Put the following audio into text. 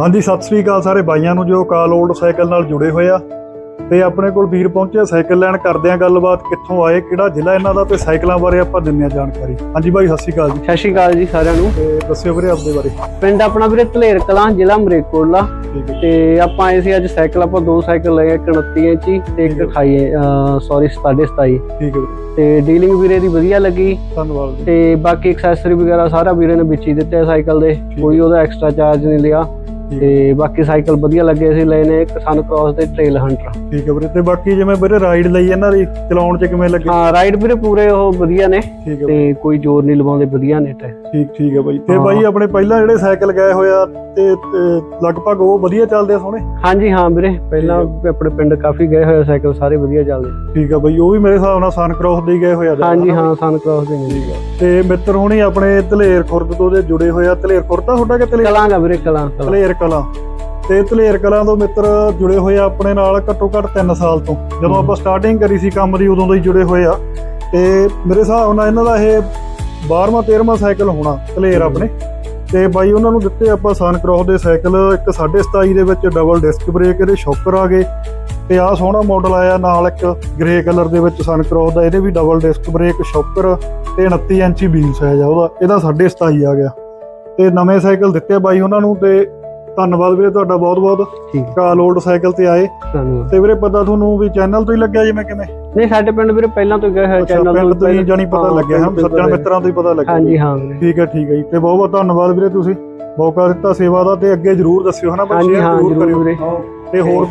ਹਾਂਜੀ ਸਤਿ ਸ੍ਰੀ ਅਕਾਲ ਸਾਰੇ ਬਾਈਆਂ ਨੂੰ ਜੋ ਕਾਲ ਓਲਡ ਸਾਈਕਲ ਨਾਲ ਜੁੜੇ ਹੋਏ ਆ। ਤੇ ਆਪਣੇ ਕੋਲ ਵੀਰ ਪਹੁੰਚੇ ਆ ਸਾਈਕਲ ਲੈਣ ਕਰਦੇ ਆ ਗੱਲਬਾਤ ਕਿੱਥੋਂ ਆਏ ਕਿਹੜਾ ਜ਼ਿਲ੍ਹਾ ਇਹਨਾਂ ਦਾ ਤੇ ਸਾਈਕਲਾਂ ਬਾਰੇ ਆਪਾਂ ਦਿੰਨੇ ਆ ਜਾਣਕਾਰੀ। ਹਾਂਜੀ ਬਾਈ ਸਤਿ ਸ੍ਰੀ ਅਕਾਲ ਜੀ। ਸਤਿ ਸ਼੍ਰੀ ਅਕਾਲ ਜੀ ਸਾਰਿਆਂ ਨੂੰ। ਤੇ ਦੱਸਿਓ ਵੀਰੇ ਆਪਦੇ ਬਾਰੇ। ਪਿੰਡ ਆਪਣਾ ਵੀਰੇ ਧਲੇਰ ਕਲਾਂ ਜ਼ਿਲ੍ਹਾ ਮਰੇਕੋਟਲਾ। ਤੇ ਆਪਾਂ ਆਏ ਸੀ ਅੱਜ ਸਾਈਕਲ ਆਪਾਂ ਦੋ ਸਾਈਕਲ ਲਏ ਇੱਕ 29 ਇੰਚੀ ਤੇ ਇੱਕ 28 ਸੌਰੀ 27 ਠੀਕ ਹੈ ਤੇ ਡੀਲਿੰਗ ਵੀਰੇ ਦੀ ਵਧੀਆ ਲੱਗੀ। ਧੰਨਵਾਦ ਤੇ ਬਾਕੀ ਐਕਸੈਸਰੀ ਵਗੈਰਾ ਸਾਰਾ ਵੀਰੇ ਨੇ ਵਿੱਚ ਹੀ ਦਿੱਤੇ ਸਾਈਕਲ ਦੇ। ਕੋਈ ਉਹਦਾ ਐਕਸਟਰਾ ਚਾਰਜ ਨਹੀਂ ਲਿਆ। ਤੇ ਬਾਕੀ ਸਾਈਕਲ ਵਧੀਆ ਲੱਗੇ ਸੀ ਲਏ ਨੇ ਇੱਕ ਸਨ ਕ੍ਰਾਸ ਦੇ ਟ੍ਰੇਲ ਹੰਟਰ। ਠੀਕ ਹੈ ਵੀਰੇ ਤੇ ਬਾਕੀ ਜਿਵੇਂ ਵੀਰੇ ਰਾਈਡ ਲਈ ਇਹਨਾਂ ਦੀ ਚਲਾਉਣ 'ਚ ਕਿਵੇਂ ਲੱਗੇ? ਹਾਂ ਰਾਈਡ ਵੀਰੇ ਪੂਰੇ ਉਹ ਵਧੀਆ ਨੇ ਤੇ ਕੋਈ ਜ਼ੋਰ ਨਹੀਂ ਲਵਾਉਂਦੇ ਵਧੀਆ ਨੇ ਤੇ ਠੀਕ ਠੀਕ ਹੈ ਬਾਈ। ਤੇ। ਬਾਈ ਆਪਣੇ ਪਹਿਲਾਂ ਜਿਹੜੇ ਸਾਈਕਲ ਗਏ ਹੋਇਆ ਤੇ ਲਗਭਗ ਉਹ ਵਧੀਆ ਚੱਲਦੇ ਆ ਸੋਹਣੇ? ਹਾਂਜੀ ਹਾਂ ਵੀਰੇ ਪਹਿਲਾਂ ਆਪਣੇ ਪਿੰਡ ਕਾਫੀ ਗਏ ਹੋਏ ਸਾਈਕਲ ਸਾਰੇ ਵਧੀਆ ਚੱਲਦੇ। ਠੀਕ ਹੈ ਬਾਈ ਉਹ ਵੀ ਮੇਰੇ ਹਿਸਾਬ ਨਾਲ ਸਨ ਕ੍ਰੋਸ ਦੇ ਗਏ ਹੋਇਆ ਹਾਂਜੀ? ਹਾਂ ਸਨ ਕ੍ਰਾਸ ਦੇ ਨੇ। ਤੇ ਮਿੱਤਰ ਹੁਣੀ ਆਪਣੇ ਧਲੇਰ ਖੁਰਦ ਤੋਂ ਦੇ ਜੁੜੇ ਹੋਏ ਆ ਧਲੇਰ ਖੁਰਦ ਦਾ ਤੁਹਾਡਾ ਕਿ ਧਲੇਰ? ਕਲਾਂਗਾ ਵੀਰੇ ਕਲਾਂ ਧਲੇਰ ਕਲਾਂ। ਤੇ ਧਲੇਰ ਕਲਾਂ ਤੋਂ ਮਿੱਤਰ ਜੁੜੇ ਹੋਏ ਆ ਆਪਣੇ ਨਾਲ ਘੱਟੋ ਘੱਟ 3 ਸਾਲ ਤੋਂ। ਜਦੋਂ। ਆਪਾਂ ਸਟਾਰਟਿੰਗ ਕਰੀ ਸੀ ਕੰਮ ਦੀ ਉਦੋਂ ਤੋਂ ਹੀ ਜੁੜੇ ਹੋਏ ਆ। ਤੇ ਮੇਰੇ ਹਿਸਾਬ ਨਾਲ ਇਹਨਾਂ ਦਾ ਇਹ 12ਵਾਂ 13ਵਾਂ ਸਾਈਕਲ ਹੋਣਾ ਧਲੇਰ ਆਪਣੇ। ਤੇ ਬਾਈ ਉਹਨਾਂ ਨੂੰ ਦਿੱਤੇ ਆਪਾਂ ਸਨ ਕ੍ਰੋਸ ਦੇ ਸਾਈਕਲ ਇੱਕ 27.5 ਦੇ ਵਿੱਚ ਡਬਲ ਡਿਸਕ ਬ੍ਰੇਕ ਇਹਦੇ ਸ਼ੌਕਰ ਆ ਗਏ। ਤੇ ਆਹ ਸੋਹਣਾ ਮਾਡਲ ਆਇਆ ਨਾਲ ਇੱਕ ਗ੍ਰੇ ਕਲਰ ਦੇ ਵਿੱਚ ਸਨ ਕ੍ਰੋਸ ਦਾ ਇਹਦੇ ਵੀ ਡਬਲ ਡਿਸਕ ਬ੍ਰੇਕ ਸ਼ੌਕਰ ਤੇ 29 ਇੰਚੀ ਵੀਲ ਸਾਈਜ਼ ਆ ਉਹਦਾ। ਇਹਦਾ 27.5 ਆ ਗਿਆ। ਤੇ ਨਵੇਂ ਸਾਈਕਲ ਦਿੱਤੇ ਬਾਈ ਉਹਨਾਂ ਨੂੰ ਤੇ ਧੰਨਵਾਦ ਵੀਰੇ ਤੁਹਾਡਾ ਬਹੁਤ ਬਹੁਤ ਠੀਕ ਕਾਲ ਓਲਡ ਸਾਈਕਲ ਤੇ ਆਏ। ਧੰਨਵਾਦ। ਤੇ ਵੀਰੇ ਪਤਾ ਤੁਹਾਨੂੰ ਵੀ ਚੈਨਲ ਤੋਂ ਹੀ ਲੱਗਿਆ ਜਿਵੇਂ ਕਿਵੇਂ? ਨਹੀਂ ਸਾਡੇ ਪਿੰਡ ਵੀਰੇ ਪਹਿਲਾਂ ਤੋਂ ਹੋਏ ਅੱਛਾ ਚੈਨਲ ਤੋਂ ਹੀ ਜਾਣੀ ਪਤਾ ਹਾਂ, ਲੱਗਿਆ ਤੋਂ ਸੱਜਣ ਮਿੱਤਰਾਂ ਤੋਂ ਹੀ ਪਤਾ ਲੱਗਿਆ। ਹਾਂਜੀ ਹਾਂ ਵੀਰੇ। ਠੀਕ ਹੈ ਠੀਕ ਹੈ ਜੀ। ਤੇ ਬਹੁਤ ਬਹੁਤ ਧੰਨਵਾਦ ਵੀਰੇ ਤੁਸੀਂ। ਮੌਕਾ ਦਿੱਤਾ ਸੇਵਾ ਦਾ ਤੇ ਅੱਗੇ ਜਰੂਰ ਦੱਸਿਓ ਹਨਾ? ਹਾਂ, ਸ਼ੇਅਰ ਜ਼ਰੂਰ ਵੀਰੇ। ਤੇ ਹੋਰ